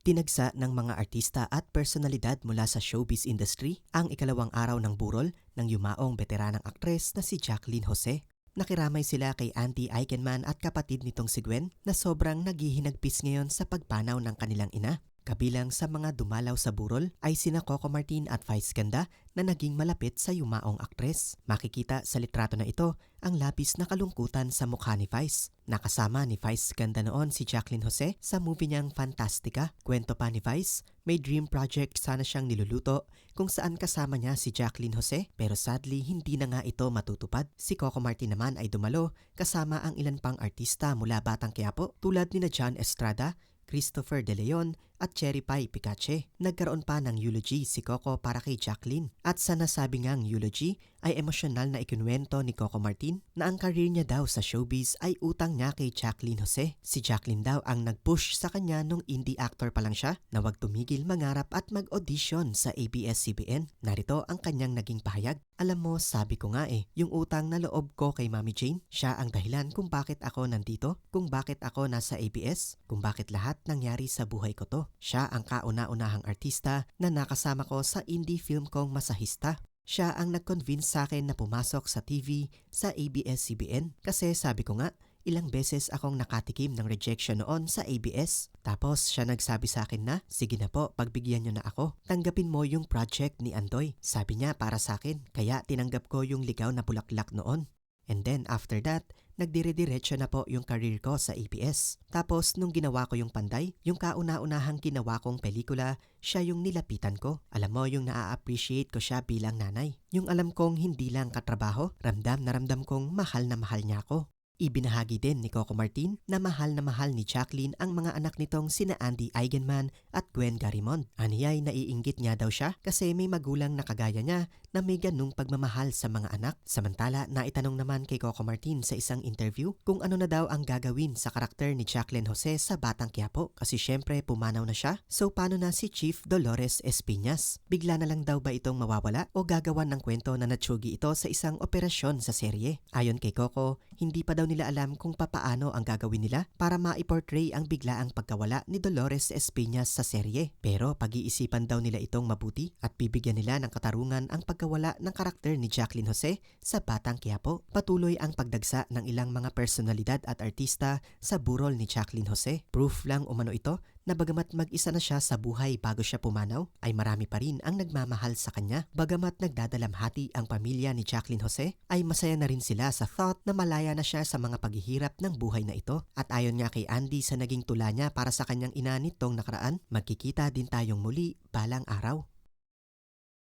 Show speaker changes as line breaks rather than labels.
Tinagsa ng mga artista at personalidad mula sa showbiz industry ang ikalawang araw ng burol ng yumaong veteranang aktres na si Jacqueline Jose. Nakiramay sila kay Auntie Eigenman at kapatid nitong si Gwen na sobrang naghihinagpis ngayon sa pagpanaw ng kanilang ina. Kabilang sa mga dumalaw sa burol ay sina Coco Martin at Vice Ganda na naging malapit sa yumaong aktres. Makikita sa litrato na ito ang labis na kalungkutan sa mukha ni Vice. Nakasama ni Vice Ganda noon si Jacqueline Jose sa movie niyang Fantastica. Kwento pa ni Vice, may dream project sana siyang niluluto kung saan kasama niya si Jacqueline Jose pero sadly hindi na nga ito matutupad. Si Coco Martin naman ay dumalo kasama ang ilan pang artista mula Batang Quiapo tulad ni na John Estrada, Christopher De Leon at Cherry Pie Picache. Nagkaroon pa ng eulogy si Coco para kay Jacqueline at sa nasabi ngang eulogy ay emosyonal na ikinuwento ni Coco Martin na ang career niya daw sa showbiz ay utang niya kay Jacqueline Jose. Si Jacqueline daw ang nag-push sa kanya nung indie actor pa lang siya na wag tumigil mangarap at mag-audition sa ABS-CBN. Narito ang kanyang naging pahayag. Alam mo, sabi ko nga eh, yung utang na loob ko kay Mami Jane, siya ang dahilan kung bakit ako nandito, kung bakit ako nasa ABS, kung bakit lahat nangyari sa buhay ko to. Siya ang kauna-unahang artista na nakasama ko sa indie film kong Masahista. Siya ang nag-convince sa akin na pumasok sa TV sa ABS-CBN kasi sabi ko nga, ilang beses akong nakatikim ng rejection noon sa ABS. Tapos siya nagsabi sa akin na, sige na po, pagbigyan nyo na ako. Tanggapin mo yung project ni Andoy. Sabi niya para sa akin, kaya tinanggap ko yung ligaw na bulaklak noon. And then after that, nagdire-diretso na po yung career ko sa ABS. Tapos nung ginawa ko yung panday, yung kauna-unahang ginawa kong pelikula, siya yung nilapitan ko. Alam mo yung naa-appreciate ko siya bilang nanay. Yung alam kong hindi lang katrabaho, ramdam na ramdam kong mahal na mahal niya ako. Ibinahagi din ni Coco Martin na mahal na mahal ni Jacqueline ang mga anak nitong sina Andy Eigenman at Gwen Garimond. Aniyay naiinggit niya daw siya kasi may magulang na kagaya niya na may ganung pagmamahal sa mga anak. Samantala, naitanong naman kay Coco Martin sa isang interview kung ano na daw ang gagawin sa karakter ni Jacqueline Jose sa Batang Quiapo kasi syempre pumanaw na siya. So paano na si Chief Dolores Espinas? Bigla na lang daw ba itong mawawala o gagawan ng kwento na natsugi ito sa isang operasyon sa serye? Ayon kay Coco, hindi pa daw nila alam kung papaano ang gagawin nila para ma-portray ang biglaang pagkawala ni Dolores Espinas sa serye. Pero pag-iisipan daw nila itong mabuti at bibigyan nila ng katarungan ang pagkawala ng karakter ni Jacqueline Jose sa Batang Quiapo. Patuloy ang pagdagsa ng ilang mga personalidad at artista sa burol ni Jacqueline Jose. Proof lang umano ito na bagamat mag-isa na siya sa buhay bago siya pumanaw, ay marami pa rin ang nagmamahal sa kanya. Bagamat nagdadalamhati ang pamilya ni Jacqueline Jose, ay masaya na rin sila sa thought na malaya na siya sa mga paghihirap ng buhay na ito. At ayon nga kay Andy sa naging tula niya para sa kanyang ina nitong nakaraan, magkikita din tayong muli balang araw.